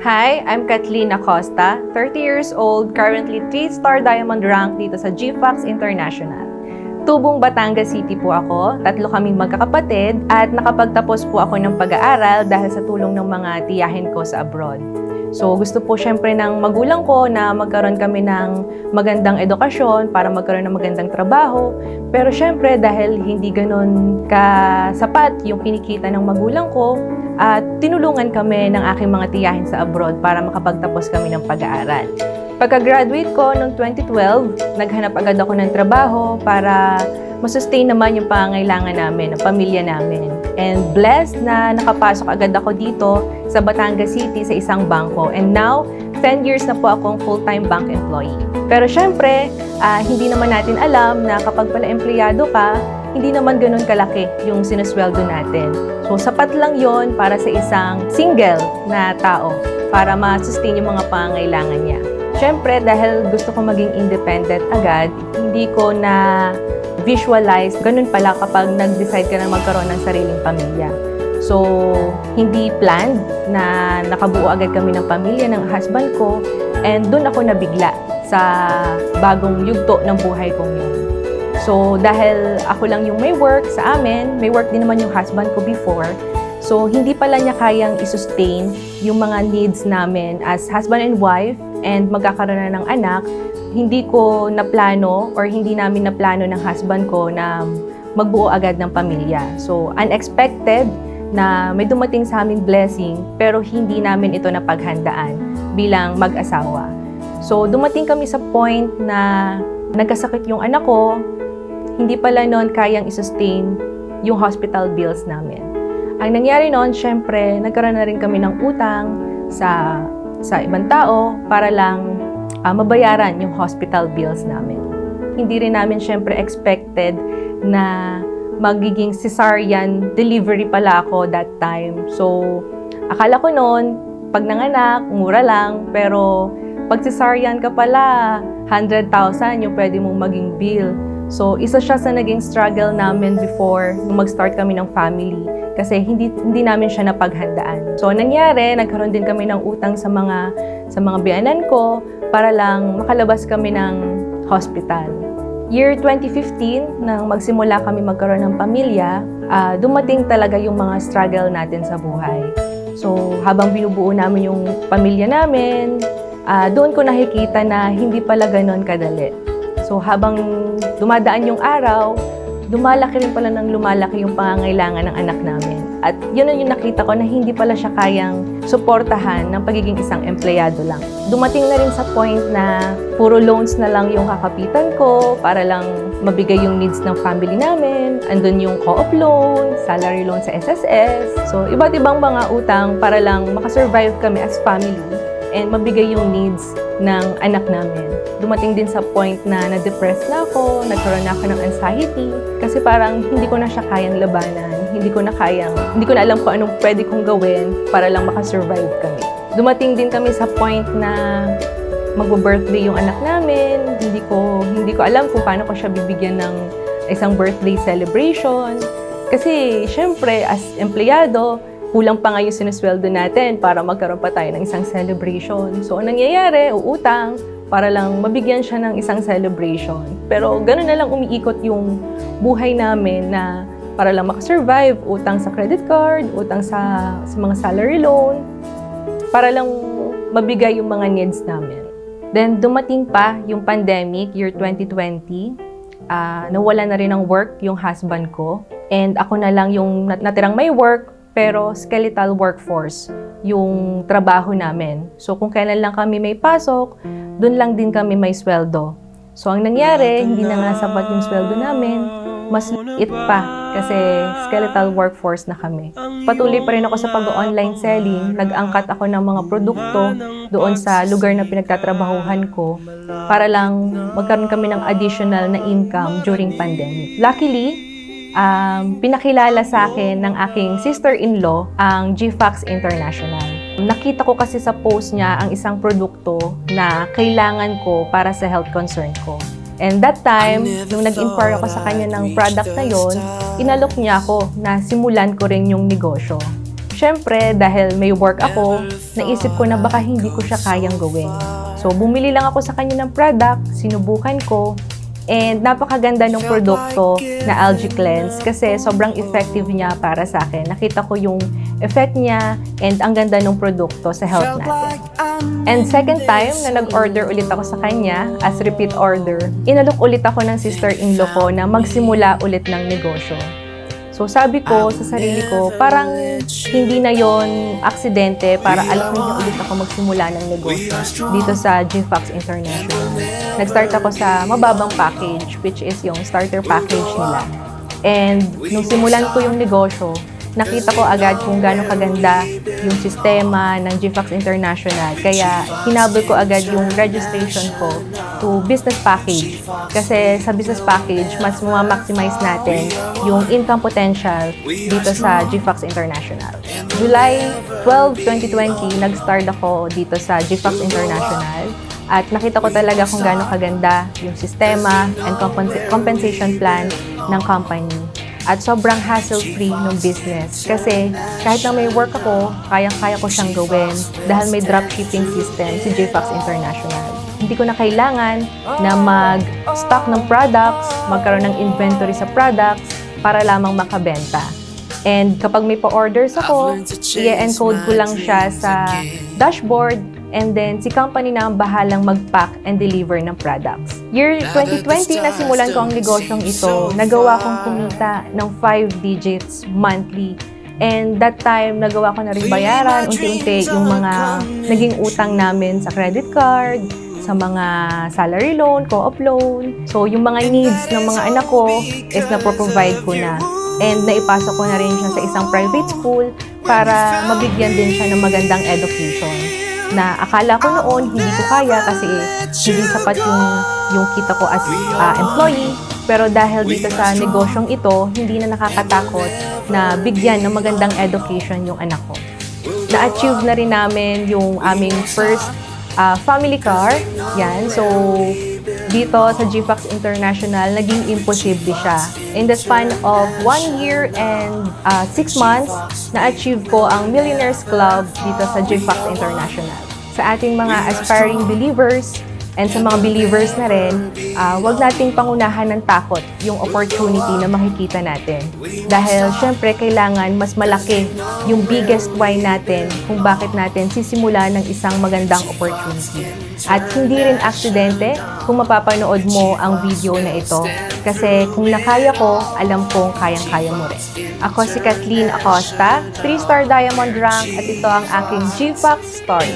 Hi, I'm Kathleen Acosta, 30 years old, currently 3-star diamond rank dito sa GFAX International. Tubong Batangas City po ako, tatlo kaming magkakapatid at nakapagtapos po ako ng pag-aaral dahil sa tulong ng mga tiyahin ko sa abroad. So gusto po syempre ng magulang ko na magkaroon kami ng magandang edukasyon para magkaroon ng magandang trabaho. Pero syempre dahil hindi ganun kasapat yung kinikita ng magulang ko, at tinulungan kami ng aking mga tiyahin sa abroad para makapagtapos kami ng pag-aaral. Pagka-graduate ko noong 2012, naghanap agad ako ng trabaho para masustain naman yung pangangailangan namin, ng pamilya namin. And blessed na nakapasok agad ako dito sa Batangas City sa isang bangko. And now, 10 years na po akong full-time bank employee. Pero syempre, ah, hindi naman natin alam na kapag pala empleyado ka, hindi naman ganun kalaki yung sinusweldo natin. So, sapat lang yon para sa isang single na tao para ma-sustain yung mga pangangailangan niya. Siyempre, dahil gusto ko maging independent agad, hindi ko na visualize ganun pala kapag nag-decide ka na magkaroon ng sariling pamilya. So, hindi planned na nakabuo agad kami ng pamilya ng husband ko and doon ako nabigla sa bagong yugto ng buhay kong yun. So, dahil ako lang yung may work sa amin, may work din naman yung husband ko before, so hindi pala niya kayang isustain yung mga needs namin as husband and wife and magkakaroon na ng anak, hindi ko naplano or hindi namin naplano ng husband ko na magbuo agad ng pamilya. So, unexpected na may dumating sa aming blessing pero hindi namin ito napaghandaan bilang mag-asawa. So, dumating kami sa point na nagkasakit yung anak ko, hindi pala noon kayang isustain yung hospital bills namin. Ang nangyari noon, syempre, nagkaroon na rin kami ng utang sa sa ibang tao para lang ah, mabayaran yung hospital bills namin. Hindi rin namin syempre expected na magiging cesarean delivery pala ako that time. So, akala ko noon, pag nanganak, mura lang, pero pag cesarean ka pala, 100,000 yung pwede mong maging bill. So, isa siya sa naging struggle namin before nung mag-start kami ng family kasi hindi hindi namin siya napaghandaan. So, nangyari, nagkaroon din kami ng utang sa mga sa mga biyanan ko para lang makalabas kami ng hospital. Year 2015, nang magsimula kami magkaroon ng pamilya, ah, dumating talaga yung mga struggle natin sa buhay. So, habang binubuo namin yung pamilya namin, ah, doon ko nakikita na hindi pala ganon kadali. So habang dumadaan yung araw, lumalaki rin pala ng lumalaki yung pangangailangan ng anak namin. At yun ang yung nakita ko na hindi pala siya kayang suportahan ng pagiging isang empleyado lang. Dumating na rin sa point na puro loans na lang yung kakapitan ko para lang mabigay yung needs ng family namin. Andun yung co-op loan, salary loan sa SSS. So iba't ibang mga utang para lang makasurvive kami as family and mabigay yung needs ng anak namin. Dumating din sa point na na-depress na ako, nagkaroon na ako ng anxiety, kasi parang hindi ko na siya kayang labanan, hindi ko na kayang, hindi ko na alam kung anong pwede kong gawin para lang makasurvive kami. Dumating din kami sa point na magbo-birthday yung anak namin, hindi ko, hindi ko alam kung paano ko siya bibigyan ng isang birthday celebration. Kasi, syempre, as empleyado, kulang pa nga yung sinusweldo natin para magkaroon pa tayo ng isang celebration. So, ang nangyayari, uutang para lang mabigyan siya ng isang celebration. Pero gano'n na lang umiikot yung buhay namin na para lang makasurvive, utang sa credit card, utang sa, sa mga salary loan, para lang mabigay yung mga needs namin. Then, dumating pa yung pandemic, year 2020. Ah, nawala na rin ng work yung husband ko. And ako na lang yung nat- natirang may work, pero skeletal workforce yung trabaho namin. So kung kailan lang kami may pasok, doon lang din kami may sweldo. So ang nangyari, hindi na nga sapat yung sweldo namin, mas liit pa kasi skeletal workforce na kami. Patuloy pa rin ako sa pag-online selling. Nag-angkat ako ng mga produkto doon sa lugar na pinagtatrabahuhan ko para lang magkaroon kami ng additional na income during pandemic. Luckily, um, pinakilala sa akin ng aking sister-in-law ang GFAX International. Nakita ko kasi sa post niya ang isang produkto na kailangan ko para sa health concern ko. And that time, nung nag-inquire ako sa kanya ng product na yon, inalok niya ako na simulan ko rin yung negosyo. syempre, dahil may work ako, naisip ko na baka hindi ko siya kayang gawin. So, bumili lang ako sa kanya ng product, sinubukan ko, and napakaganda ng produkto na Algae Cleanse kasi sobrang effective niya para sa akin. Nakita ko yung effect niya and ang ganda ng produkto sa health natin. And second time na nag-order ulit ako sa kanya as repeat order, inalok ulit ako ng sister-in-law ko na magsimula ulit ng negosyo. So sabi ko sa sarili ko, parang hindi na yon aksidente para alamin niya ulit ako magsimula ng negosyo dito sa GFAX International. Nag-start ako sa mababang package, which is yung starter package nila. And nung simulan ko yung negosyo, nakita ko agad kung gaano kaganda yung sistema ng GFAX International. Kaya hinabol ko agad yung registration ko to business package. Kasi sa business package, mas maximize natin yung income potential dito sa GFAX International. July 12, 2020, nag-start ako dito sa GFAX International. At nakita ko talaga kung gaano kaganda yung sistema and compensa- compensation plan ng company at sobrang hassle-free ng business. Kasi kahit na may work ako, kayang-kaya ko siyang gawin dahil may dropshipping system si JFAX International. Hindi ko na kailangan na mag-stock ng products, magkaroon ng inventory sa products para lamang makabenta. And kapag may pa-orders ako, i-encode ko lang siya sa dashboard and then si company na ang bahalang mag-pack and deliver ng products. Year 2020 na simulan ko ang negosyong ito, nagawa kong kumita ng 5 digits monthly. And that time, nagawa ko na rin bayaran unti-unti yung mga naging utang namin sa credit card, sa mga salary loan, co-op loan. So, yung mga needs ng mga anak ko is na-provide ko na. And naipasok ko na rin siya sa isang private school para mabigyan din siya ng magandang education na akala ko noon hindi ko kaya kasi hindi sapat yung, yung kita ko as ah, employee. Pero dahil dito sa negosyong ito, hindi na nakakatakot na bigyan ng magandang education yung anak ko. Na-achieve na rin namin yung aming first ah, family car. Yan. So, dito sa GFAX International, naging imposible siya. In the span of one year and uh, six months, na-achieve ko ang Millionaires Club dito sa GFAX International. Sa ating mga aspiring believers, and sa mga believers na rin, uh, wag nating pangunahan ng takot yung opportunity na makikita natin. Dahil syempre kailangan mas malaki yung biggest why natin kung bakit natin sisimula ng isang magandang opportunity. At hindi rin aksidente kung mapapanood mo ang video na ito. Kasi kung nakaya ko, alam kong kayang-kaya mo rin. Ako si Kathleen Acosta, 3-star diamond rank at ito ang aking GFAX story.